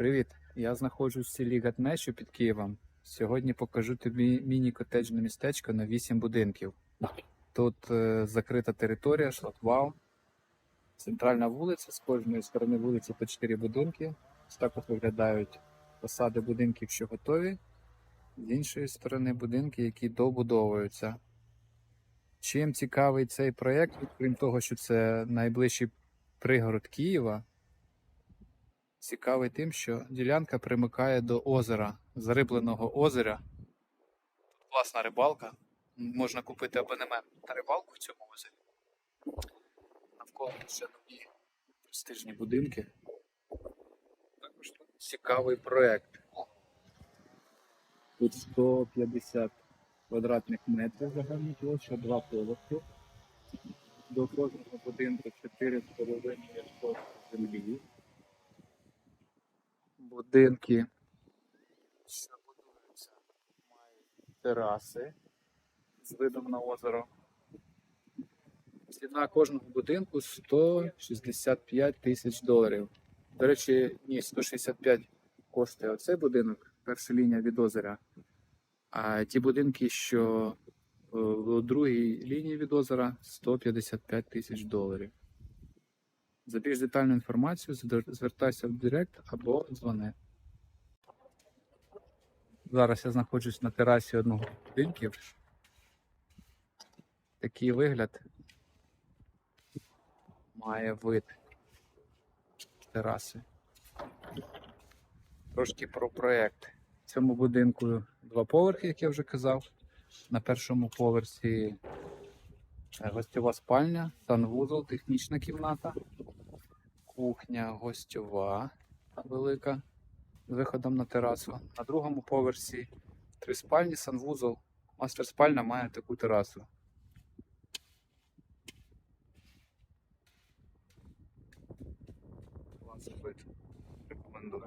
Привіт! Я знаходжусь в селі Гатнещу під Києвом. Сьогодні покажу тобі міні-котеджне містечко на 8 будинків. Тут е, закрита територія, шлагбаум, центральна вулиця, з кожної сторони вулиці по 4 будинки. Ось так от виглядають фасади будинків, що готові. З іншої сторони будинки, які добудовуються. Чим цікавий цей проєкт, крім того, що це найближчий пригород Києва, цікавий тим, що ділянка примикає до озера, зарибленого озера. Класна рибалка. Можна купити абонемент на рибалку в цьому озері. Навколо ще нові престижні будинки. Також тут цікавий проєкт. Тут 150 квадратних метрів загальна площа, два поверхи. До кожного будинку 4,5 сотки землі. Будинки, що будуються, мають тераси з видом на озеро. Ціна кожного будинку 165 тисяч доларів. До речі, ні, 165 коштує оцей будинок, перша лінія від озера. А ті будинки, що е, у другій лінії від озера 155 тисяч доларів. За більш детальну інформацію звертайся в Директ або дзвони. Зараз я знаходжусь на терасі одного будинків. Такий вигляд має вид тераси. Трошки про проєкт. В цьому будинку два поверхи, як я вже казав. На першому поверсі е, гостьова спальня, санвузол, технічна кімната, кухня гостьова велика з виходом на терасу. На другому поверсі три спальні, санвузол. Мастер спальня має таку терасу. Рекомендую.